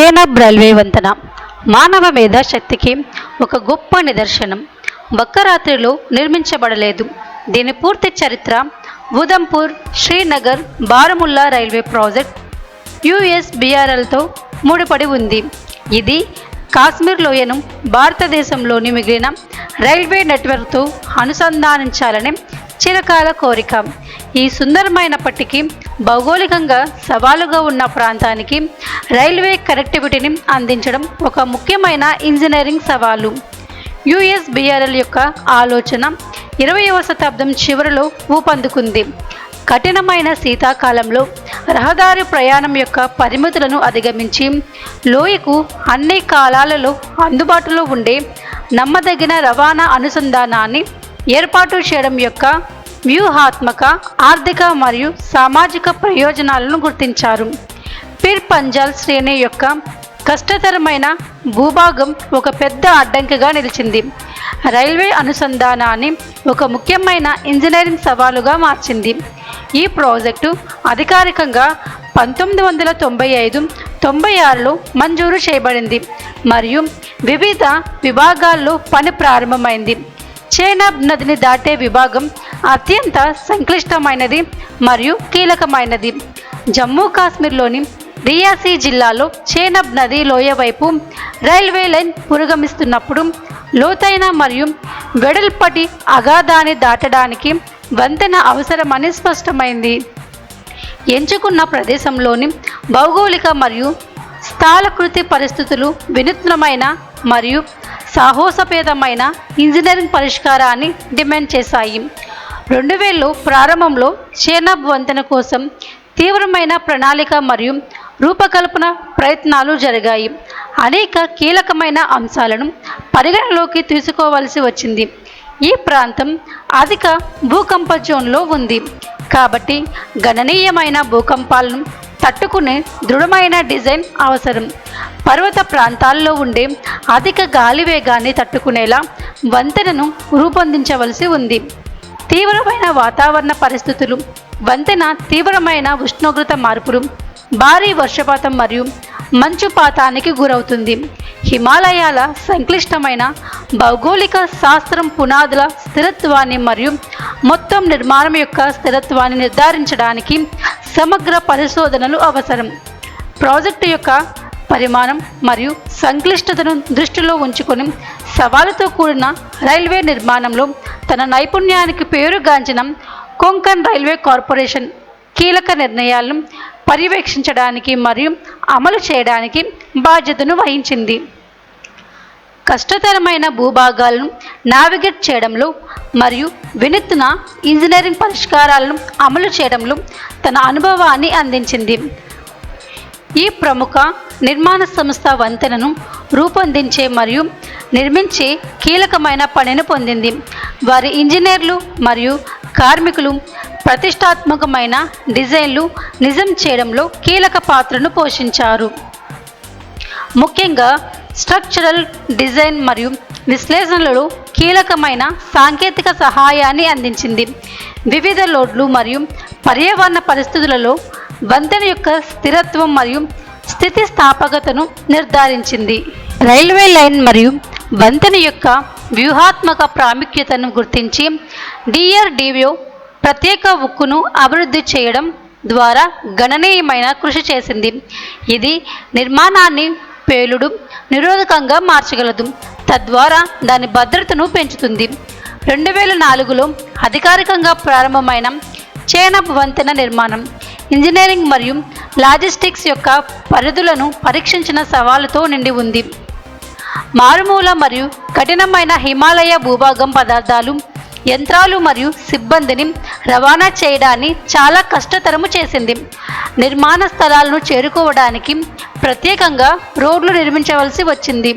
కేనాబ్ railway వంతెన. మానవ మేధాశక్తికి ఒక గొప్ప నిదర్శనం. ఒక్క రాత్రిలో నిర్మించబడలేదు. దీని పూర్తి చరిత్ర ఉదంపూర్ శ్రీనగర్ బారముల్లా రైల్వే ప్రాజెక్ట్ యుఎస్బిఆర్ఎల్తో ముడిపడి ఉంది. ఇది కాశ్మీర్ లోయను భారతదేశంలోని మిగిలిన రైల్వే నెట్వర్క్తో అనుసంధానించాలని చిరకాల కోరిక. ఈ సుందరమైనప్పటికీ భౌగోళికంగా సవాలుగా ఉన్న ప్రాంతానికి రైల్వే కనెక్టివిటీని అందించడం ఒక ముఖ్యమైన ఇంజనీరింగ్ సవాలు. యుఎస్బిఆర్ఎల్ యొక్క ఆలోచన ఇరవయవ శతాబ్దం చివరిలో ఊపందుకుంది. కఠినమైన శీతాకాలంలో రహదారి ప్రయాణం యొక్క పరిమితులను అధిగమించి లోయకు అన్ని కాలాలలో అందుబాటులో ఉండే నమ్మదగిన రవాణా అనుసంధానాన్ని ఏర్పాటు చేయడం యొక్క వ్యూహాత్మక ఆర్థిక మరియు సామాజిక ప్రయోజనాలను గుర్తించారు. పిర్ పంజాల్ శ్రేణి యొక్క కష్టతరమైన భూభాగం ఒక పెద్ద అడ్డంకిగా నిలిచింది. రైల్వే అనుసంధానాన్ని ఒక ముఖ్యమైన ఇంజనీరింగ్ సవాలుగా మార్చింది. ఈ ప్రాజెక్టు అధికారికంగా పంతొమ్మిది వందల తొంభై ఐదు తొంభై ఆరులో మంజూరు చేయబడింది మరియు వివిధ విభాగాల్లో పని ప్రారంభమైంది. చేనాబ్ నదిని దాటే విభాగం అత్యంత సంక్లిష్టమైనది మరియు కీలకమైనది. జమ్మూ కాశ్మీర్లోని రియాసీ జిల్లాలో చేనబ్ నది లోయ వైపు రైల్వే లైన్ పురోగమిస్తున్నప్పుడు లోతైన మరియు వెడల్పటి అగాధాన్ని దాటడానికి వంతెన అవసరమని స్పష్టమైంది. ఎంచుకున్న ప్రదేశంలోని భౌగోళిక మరియు స్థాలకృతి పరిస్థితులు వినూత్నమైన మరియు సాహోసపేదమైన ఇంజనీరింగ్ పరిష్కారాన్ని డిమాండ్ చేశాయి. రెండు వేలలో ప్రారంభంలో చేనబ్ వంతెన కోసం తీవ్రమైన ప్రణాళిక మరియు రూపకల్పన ప్రయత్నాలు జరిగాయి. అనేక కీలకమైన అంశాలను పరిగణలోకి తీసుకోవాల్సి వచ్చింది. ఈ ప్రాంతం అధిక భూకంప జోన్లో ఉంది. కాబట్టి గణనీయమైన భూకంపాలను తట్టుకునే దృఢమైన డిజైన్ అవసరం. పర్వత ప్రాంతాల్లో ఉండే అధిక గాలి వేగాన్ని తట్టుకునేలా వంతెనను రూపొందించవలసి ఉంది. తీవ్రమైన వాతావరణ పరిస్థితులు వంతెన తీవ్రమైన ఉష్ణోగ్రత మార్పులు భారీ వర్షపాతం మరియు మంచుపాతానికి గురవుతుంది. హిమాలయాల సంక్లిష్టమైన భౌగోళిక శాస్త్రం పునాదుల స్థిరత్వాన్ని మరియు మొత్తం నిర్మాణం యొక్క స్థిరత్వాన్ని నిర్ధారించడానికి సమగ్ర పరిశోధనలు అవసరం. ప్రాజెక్టు యొక్క పరిమాణం మరియు సంక్లిష్టతను దృష్టిలో ఉంచుకొని సవాలుతో కూడిన రైల్వే నిర్మాణంలో తన నైపుణ్యానికి పేరుగాంచిన కొంకన్ రైల్వే కార్పొరేషన్ కీలక నిర్ణయాలను పర్యవేక్షించడానికి మరియు అమలు చేయడానికి బాధ్యతను వహించింది. కష్టతరమైన భూభాగాలను నావిగేట్ చేయడంలో మరియు వినూత్న ఇంజనీరింగ్ పరిష్కారాలను అమలు చేయడంలో తన అనుభవాన్ని అందించింది. ఈ ప్రముఖ నిర్మాణ సంస్థ వంతెనను రూపొందించే మరియు నిర్మించే కీలకమైన పనిని పొందింది. వారి ఇంజనీర్లు మరియు కార్మికులు ప్రతిష్టాత్మకమైన డిజైన్లు నిజం చేయడంలో కీలక పాత్రను పోషించారు. ముఖ్యంగా స్ట్రక్చరల్ డిజైన్ మరియు విశ్లేషణలలో కీలకమైన సాంకేతిక సహాయాన్ని అందించింది. వివిధ లోడ్లు మరియు పర్యావరణ పరిస్థితులలో వంతెన యొక్క స్థిరత్వం మరియు స్థితిస్థాపకతను నిర్ధారించింది. రైల్వే లైన్ మరియు వంతెన యొక్క వ్యూహాత్మక ప్రాముఖ్యతను గుర్తించి డిఆర్డిఓ ప్రత్యేక ఉక్కును అభివృద్ధి చేయడం ద్వారా గణనీయమైన కృషి చేసింది. ఇది నిర్మాణాన్ని పేలుడు నిరోధకంగా మార్చగలదు. తద్వారా దాని భద్రతను పెంచుతుంది. రెండు వేల నాలుగులో అధికారికంగా ప్రారంభమైన చేనబ్ వంతెన నిర్మాణం. ఇంజనీరింగ్ మరియు లాజిస్టిక్స్ యొక్క పరిధులను పరీక్షించిన సవాలుతో నిండి ఉంది. మారుమూల మరియు కఠినమైన హిమాలయ భూభాగం పదార్థాలు యంత్రాలు మరియు సిబ్బందిని రవాణా చేయడాన్ని చాలా కష్టతరము చేసింది. నిర్మాణ స్థలాలను చేరుకోవడానికి ప్రత్యేకంగా రోడ్లు నిర్మించవలసి వచ్చింది.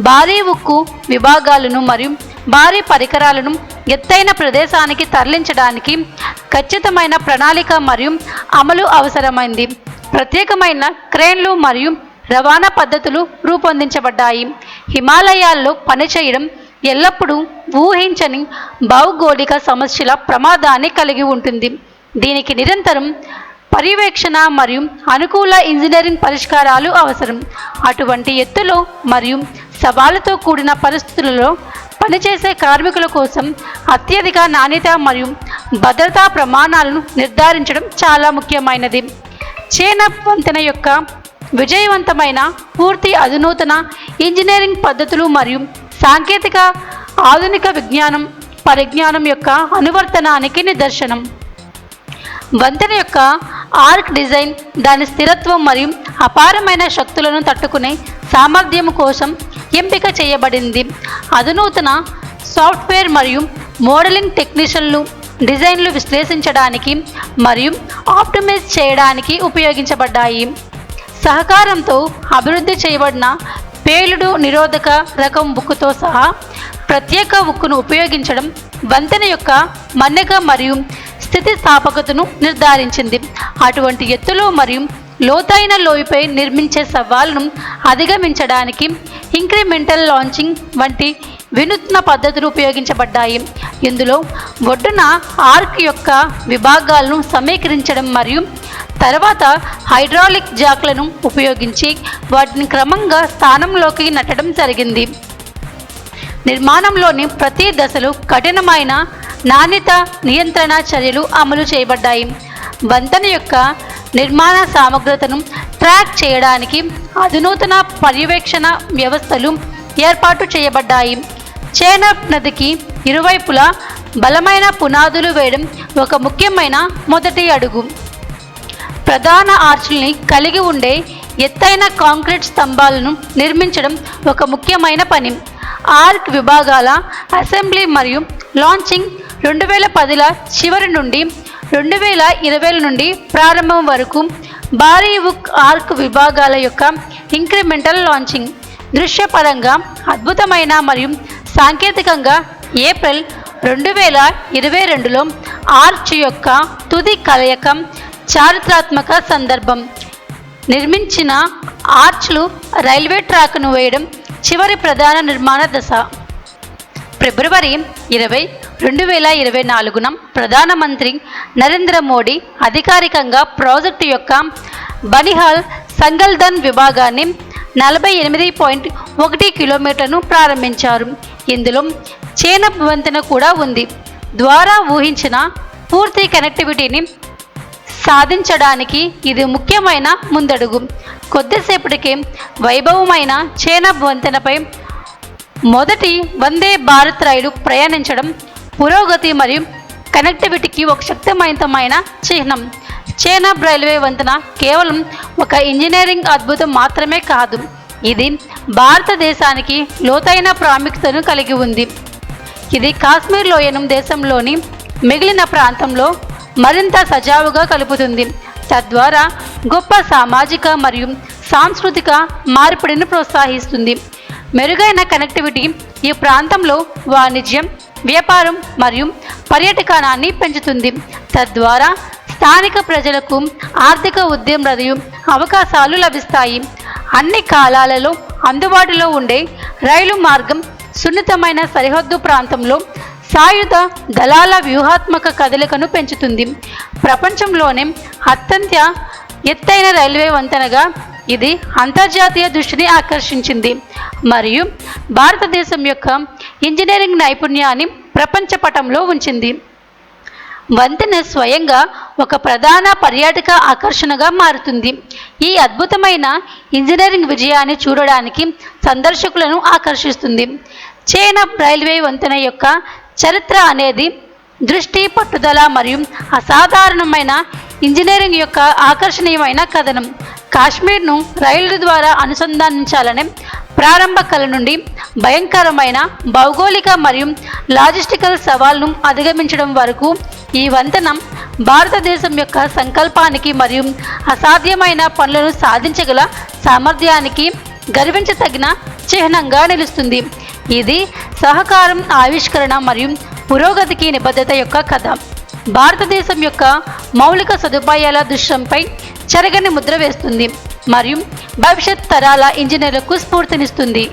భారీ ఉక్కు విభాగాలను మరియు భారీ పరికరాలను ఎత్తైన ప్రదేశానికి తరలించడానికి ఖచ్చితమైన ప్రణాళిక మరియు అమలు అవసరమైంది. ప్రత్యేకమైన క్రేన్లు మరియు రవాణా పద్ధతులు రూపొందించబడ్డాయి. హిమాలయాల్లో పనిచేయడం ఎల్లప్పుడూ ఊహించని భౌగోళిక సమస్యల ప్రమాదాన్ని కలిగి ఉంటుంది. దీనికి నిరంతరం పర్యవేక్షణ మరియు అనుకూల ఇంజనీరింగ్ పరిష్కారాలు అవసరం. అటువంటి ఎత్తులో మరియు సవాళ్ళతో కూడిన పరిస్థితులలో పనిచేసే కార్మికుల కోసం అత్యధిక నాణ్యత మరియు భద్రతా ప్రమాణాలను నిర్ధారించడం చాలా ముఖ్యమైనది. చేనప్ వంతెన యొక్క విజయవంతమైన పూర్తి అధునూతన ఇంజనీరింగ్ పద్ధతులు మరియు సాంకేతిక ఆధునిక విజ్ఞానం పరిజ్ఞానం యొక్క అనువర్తనానికి నిదర్శనం. వంతెన యొక్క ఆర్క్ డిజైన్ దాని స్థిరత్వం మరియు అపారమైన శక్తులను తట్టుకునే సామర్థ్యం కోసం ఎంపిక చేయబడింది. అధునూతన సాఫ్ట్వేర్ మరియు మోడలింగ్ టెక్నీషియన్లు డిజైన్లు విశ్లేషించడానికి మరియు ఆప్టిమైజ్ చేయడానికి ఉపయోగించబడ్డాయి. సహకారంతో అభివృద్ధి చేయబడిన పేలుడు నిరోధక రకం ఉక్కుతో సహా ప్రత్యేక ఉక్కును ఉపయోగించడం వంతెన యొక్క మన్నిక మరియు స్థితిస్థాపకతను నిర్ధారించింది. అటువంటి ఎత్తులో మరియు లోతైన లోయపై నిర్మించే సవాళ్ళను అధిగమించడానికి ఇంక్రిమెంటల్ లాంచింగ్ వంటి వినూత్న పద్ధతులు ఉపయోగించబడ్డాయి. ఇందులో ఒడ్డున ఆర్క్ యొక్క విభాగాలను సమీకరించడం మరియు తర్వాత హైడ్రాలిక్ జాక్లను ఉపయోగించి వాటిని క్రమంగా స్థానంలోకి నెట్టడం జరిగింది. నిర్మాణంలోని ప్రతి దశలో కఠినమైన నాణ్యత నియంత్రణ చర్యలు అమలు చేయబడ్డాయి. వంతెన యొక్క నిర్మాణ సామగ్రతను ట్రాక్ చేయడానికి అధునూతన పర్యవేక్షణ వ్యవస్థలు ఏర్పాటు చేయబడ్డాయి. చేనబ్ నదికి ఇరువైపులా బలమైన పునాదులు వేయడం ఒక ముఖ్యమైన మొదటి అడుగు. ప్రధాన ఆర్చుల్ని కలిగి ఉండే ఎత్తైన కాంక్రీట్ స్తంభాలను నిర్మించడం ఒక ముఖ్యమైన పని. ఆర్క్ విభాగాల అసెంబ్లీ మరియు లాంచింగ్ రెండు వేల పదిల చివరి నుండి రెండు వేల ఇరవై నుండి ప్రారంభం వరకు భారీ ఉక్ ఆర్క్ విభాగాల యొక్క ఇంక్రిమెంటల్ లాంచింగ్. దృశ్యపరంగా అద్భుతమైన మరియు సాంకేతికంగా ఏప్రిల్ రెండు వేల ఇరవై రెండులో ఆర్చ్ యొక్క తుది కలయకం చారిత్రాత్మక సందర్భం. నిర్మించిన ఆర్చ్లు రైల్వే ట్రాక్ను వేయడం చివరి ప్రధాన నిర్మాణ దశ. ఫిబ్రవరి ఇరవై రెండు వేల ఇరవై నాలుగున ప్రధానమంత్రి నరేంద్ర మోడీ అధికారికంగా ప్రాజెక్టు యొక్క బనిహాల్ సంగల్ధన్ విభాగాన్ని నలభై ఎనిమిది పాయింట్ ఒకటి కిలోమీటర్ను ప్రారంభించారు. ఇందులో చేన వంతెన కూడా ఉంది. ద్వారా ఊహించిన పూర్తి కనెక్టివిటీని సాధించడానికి ఇది ముఖ్యమైన ముందడుగు. కొద్దిసేపటికే వైభవమైన చేనబ్ వంతెనపై మొదటి వందే భారత్ రైలు ప్రయాణించడం పురోగతి మరియు కనెక్టివిటీకి ఒక శక్తివంతమైన చిహ్నం. చైనా రైల్వే వంతెన కేవలం ఒక ఇంజనీరింగ్ అద్భుతం మాత్రమే కాదు ఇది భారతదేశానికి లోతైన ప్రాముఖ్యతను కలిగి ఉంది. ఇది కాశ్మీర్ లోయను దేశంలోని మిగిలిన ప్రాంతంలో మరింత సజావుగా కలుపుతుంది. తద్వారా గొప్ప సామాజిక మరియు సాంస్కృతిక మార్పిడిని ప్రోత్సహిస్తుంది. మెరుగైన కనెక్టివిటీ ఈ ప్రాంతంలో వాణిజ్యం వ్యాపారం మరియు పర్యాటకానాన్ని పెంచుతుంది. తద్వారా స్థానిక ప్రజలకు ఆర్థిక ఉద్యమ మరియు అవకాశాలు లభిస్తాయి. అన్ని కాలాలలో అందుబాటులో ఉండే రైలు మార్గం సున్నితమైన సరిహద్దు ప్రాంతంలో సాయుధ దళాల వ్యూహాత్మక కదలికను పెంచుతుంది. ప్రపంచంలోనే అత్యంత ఎత్తైన రైల్వే వంతెనగా ఇది అంతర్జాతీయ దృష్టిని ఆకర్షించింది. మరియు భారతదేశం యొక్క ఇంజనీరింగ్ నైపుణ్యాన్ని ప్రపంచ పటంలో ఉంచింది. వంతెన స్వయంగా ఒక ప్రధాన పర్యాటక ఆకర్షణగా మారుతుంది. ఈ అద్భుతమైన ఇంజనీరింగ్ విజయాన్ని చూడడానికి సందర్శకులను ఆకర్షిస్తుంది. చైనా రైల్వే వంతెన యొక్క చరిత్ర అనేది దృష్టి పట్టుదల మరియు అసాధారణమైన ఇంజనీరింగ్ యొక్క ఆకర్షణీయమైన కథనం. కాశ్మీర్ను రైలు ద్వారా అనుసంధానించాలనే ప్రారంభ కళ నుండి భయంకరమైన భౌగోళిక మరియు లాజిస్టికల్ సవాల్ను అధిగమించడం వరకు ఈ వంతెన భారతదేశం యొక్క సంకల్పానికి మరియు అసాధ్యమైన పనులను సాధించగల సామర్థ్యానికి గర్వించదగిన చిహ్నంగా నిలుస్తుంది. ఇది సహకారం ఆవిష్కరణ మరియు పురోగతికి నిబద్ధత యొక్క కథ. భారతదేశం యొక్క మౌలిక సదుపాయాల దృశ్యంపై చెరగని ముద్ర వేస్తుంది మరియు భవిష్యత్ తరాల ఇంజనీర్లకు స్ఫూర్తినిస్తుంది.